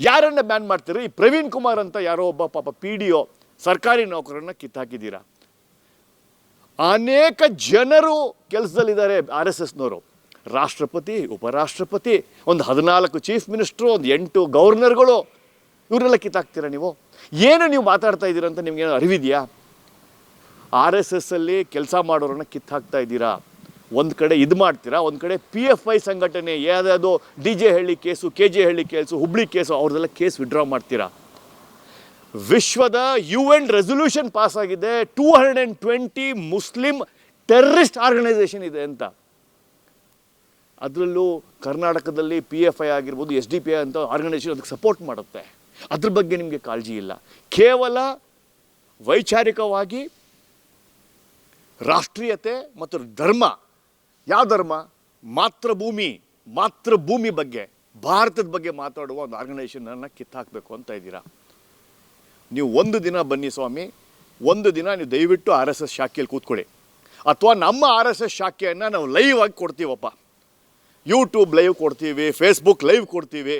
ಯಾರನ್ನ ಬ್ಯಾನ್ ಮಾಡ್ತೀರಿ? ಈ ಪ್ರವೀಣ್ ಕುಮಾರ್ ಅಂತ ಯಾರೋ ಒಬ್ಬ ಪಾಪ ಪಿ ಡಿ ಒ ಸರ್ಕಾರಿ ನೌಕರನ್ನ ಕಿತ್ತಾಕಿದ್ದೀರಾ? ಅನೇಕ ಜನರು ಕೆಲಸದಲ್ಲಿದ್ದಾರೆ ಆರ್ ಎಸ್ ಎಸ್ನವರು ರಾಷ್ಟ್ರಪತಿ, ಉಪರಾಷ್ಟ್ರಪತಿ, ಒಂದು ಹದಿನಾಲ್ಕು ಚೀಫ್ ಮಿನಿಸ್ಟ್ರು ಒಂದು ಎಂಟು ಗವರ್ನರ್ಗಳು ಇವರೆಲ್ಲ ಕಿತ್ತಾಕ್ತೀರಾ ನೀವು? ಏನು ನೀವು ಮಾತಾಡ್ತಾ ಇದ್ದೀರಾ ಅಂತ ನಿಮ್ಗೆ ಅರಿವಿದೆಯಾ? ಆರ್ ಎಸ್ ಎಸ್ಸಲ್ಲಿ ಕೆಲಸ ಮಾಡೋರನ್ನ ಕಿತ್ತಾಕ್ತಾ ಇದ್ದೀರಾ? ಒಂದು ಕಡೆ ಇದು ಮಾಡ್ತೀರಾ? ಒಂದು ಕಡೆ ಪಿ ಎಫ್ ಐ ಸಂಘಟನೆ, ಯಾವುದಾದ್ರು D J Halli case, K J Halli case, Hubli case ಅವ್ರದ್ದೆಲ್ಲ ಕೇಸ್ ವಿಡ್ರಾ ಮಾಡ್ತೀರಾ? ವಿಶ್ವದ ಯು ಎನ್ ರೆಸೊಲ್ಯೂಷನ್ ಪಾಸ್ ಆಗಿದೆ two hundred and twenty Muslim terrorist organisation ಇದೆ ಅಂತ. ಅದರಲ್ಲೂ ಕರ್ನಾಟಕದಲ್ಲಿ ಪಿ ಎಫ್ ಐ ಆಗಿರ್ಬೋದು ಎಸ್ ಡಿ ಪಿ ಐ ಅಂತ ಆರ್ಗನೈಸೇಷನ್ ಅದಕ್ಕೆ ಸಪೋರ್ಟ್ ಮಾಡುತ್ತೆ. ಅದ್ರ ಬಗ್ಗೆ ನಿಮಗೆ ಕಾಳಜಿ ಇಲ್ಲ. ಕೇವಲ ವೈಚಾರಿಕವಾಗಿ ರಾಷ್ಟ್ರೀಯತೆ ಮತ್ತು ಧರ್ಮ ಯಾವ ಧರ್ಮ? ಮಾತೃಭೂಮಿ ಮಾತೃಭೂಮಿ ಬಗ್ಗೆ, ಭಾರತದ ಬಗ್ಗೆ ಮಾತಾಡುವ ಒಂದು ಆರ್ಗನೈಸೇಷನನ್ನು ಕಿತ್ತಾಕಬೇಕು ಅಂತ ಇದ್ದೀರಾ? ನೀವು ಒಂದು ದಿನ ಬನ್ನಿ ಸ್ವಾಮಿ, ಒಂದು ದಿನ ನೀವು ದಯವಿಟ್ಟು ಆರ್ ಎಸ್ ಎಸ್ ಶಾಖೆಯಲ್ಲಿ ಕೂತ್ಕೊಳ್ಳಿ. ಅಥವಾ ನಮ್ಮ ಆರ್ ಎಸ್ ಎಸ್ ಶಾಖೆಯನ್ನು ನಾವು ಲೈವ್ ಆಗಿ ಕೊಡ್ತೀವಪ್ಪ. ಯೂಟ್ಯೂಬ್ ಲೈವ್ ಕೊಡ್ತೀವಿ ಫೇಸ್ಬುಕ್ ಲೈವ್ ಕೊಡ್ತೀವಿ.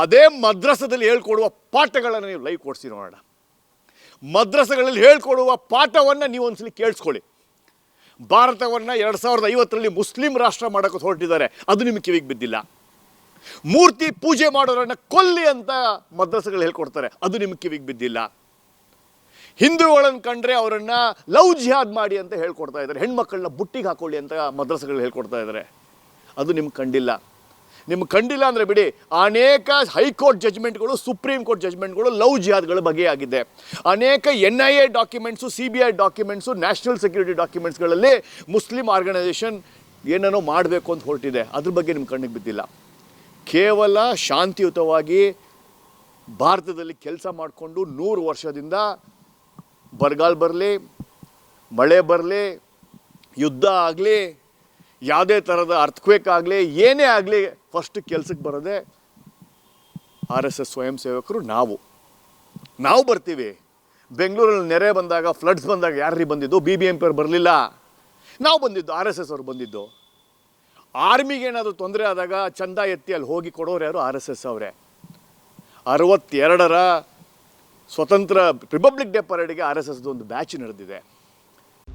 ಅದೇ ಮದ್ರಸದಲ್ಲಿ ಹೇಳ್ಕೊಡುವ ಪಾಠಗಳನ್ನು ನೀವು ಲೈವ್ ಕೊಡಿಸಿ ನೋಡೋಣ. ಮದ್ರಸಗಳಲ್ಲಿ ಹೇಳ್ಕೊಡುವ ಪಾಠವನ್ನು ನೀವು ಒಂದ್ಸಲಿ ಕೇಳಿಸ್ಕೊಳ್ಳಿ. ಭಾರತವನ್ನು ಎರಡು ಸಾವಿರದ ಐವತ್ತರಲ್ಲಿ ಮುಸ್ಲಿಂ ರಾಷ್ಟ್ರ ಮಾಡೋಕ್ಕೆ ಹೊರಟಿದ್ದಾರೆ. ಅದು ನಿಮಗೆ ಕಿವಿಗೆ ಬಿದ್ದಿಲ್ಲ. ಮೂರ್ತಿ ಪೂಜೆ ಮಾಡೋರನ್ನ ಕೊಲ್ಲಿ ಅಂತ ಮದ್ರಸಗಳು ಹೇಳ್ಕೊಡ್ತಾರೆ. ಅದು ನಿಮಗೆ ಕಿವಿಗೆ ಬಿದ್ದಿಲ್ಲ. ಹಿಂದೂಗಳನ್ನು ಕಂಡ್ರೆ ಅವರನ್ನು ಲವ್ ಜಿಹಾದ್ ಮಾಡಿ ಅಂತ ಹೇಳ್ಕೊಡ್ತಾ ಇದ್ದಾರೆ. ಹೆಣ್ಮಕ್ಳನ್ನ ಬುಟ್ಟಿಗೆ ಹಾಕೊಳ್ಳಿ ಅಂತ ಮದ್ರಸಗಳು ಹೇಳ್ಕೊಡ್ತಾ ಇದ್ದಾರೆ. ಅದು ನಿಮ್ಗೆ ಕಂಡಿಲ್ಲ. ನಿಮ್ಗೆ ಕಂಡಿಲ್ಲ ಅಂದರೆ ಬಿಡಿ, ಅನೇಕ ಹೈಕೋರ್ಟ್ ಜಜ್ಮೆಂಟ್ಗಳು, ಸುಪ್ರೀಂ ಕೋರ್ಟ್ ಜಜ್ಮೆಂಟ್ಗಳು ಲವ್ ಜಿಹಾದ್ಗಳ ಬಗೆಯಾಗಿದೆ. ಅನೇಕ N I A documents C B I documents national security ಡಾಕ್ಯುಮೆಂಟ್ಸ್ಗಳಲ್ಲಿ Muslim organisation ಏನೇನೋ ಮಾಡಬೇಕು ಅಂತ ಹೊರಟಿದೆ. ಅದ್ರ ಬಗ್ಗೆ ನಿಮ್ಮ ಕಣ್ಣಿಗೆ ಬಿದ್ದಿಲ್ಲ. ಕೇವಲ ಶಾಂತಿಯುತವಾಗಿ ಭಾರತದಲ್ಲಿ ಕೆಲಸ ಮಾಡಿಕೊಂಡು ನೂರು ವರ್ಷದಿಂದ ಬರಗಾಲ ಬರಲಿ, ಮಳೆ ಬರಲಿ, ಯುದ್ಧ ಆಗಲಿ, ಯಾವುದೇ ಥರದ ಅರ್ಥಕ್ವೇಕ್ ಆಗಲಿ, ಏನೇ ಆಗಲಿ ಫಸ್ಟ್ ಕೆಲಸಕ್ಕೆ ಬರೋದೇ ಆರ್ ಎಸ್ ಎಸ್ ಸ್ವಯಂ ಸೇವಕರು, ನಾವು. ನಾವು ಬರ್ತೀವಿ. ಬೆಂಗಳೂರಲ್ಲಿ ನೆರೆ ಬಂದಾಗ ಫ್ಲಡ್ಸ್ ಬಂದಾಗ ಯಾರ್ರೀ ಬಂದಿದ್ದು? ಬಿ ಬಿ ಎಂ ಪಿ ಅವ್ರು ಬರಲಿಲ್ಲ. ನಾವು ಬಂದಿದ್ದು ಆರ್ ಎಸ್ ಎಸ್ ಅವ್ರು ಬಂದಿದ್ದು. ಆರ್ಮಿಗೆ ಏನಾದರೂ ತೊಂದರೆ ಆದಾಗ ಚಂದ ಎತ್ತಿ ಅಲ್ಲಿ ಹೋಗಿ ಕೊಡೋರು ಯಾರು ಆರ್ ಎಸ್ ಎಸ್ ಅವರೇ. ಅರವತ್ತೆರಡರ ಸ್ವತಂತ್ರ ರಿಪಬ್ಲಿಕ್ ಡೇ ಪರೇಡ್ಗೆ ಆರ್ ಎಸ್ ಎಸ್ದು ಒಂದು ಬ್ಯಾಚ್ ನಡೆದಿದೆ.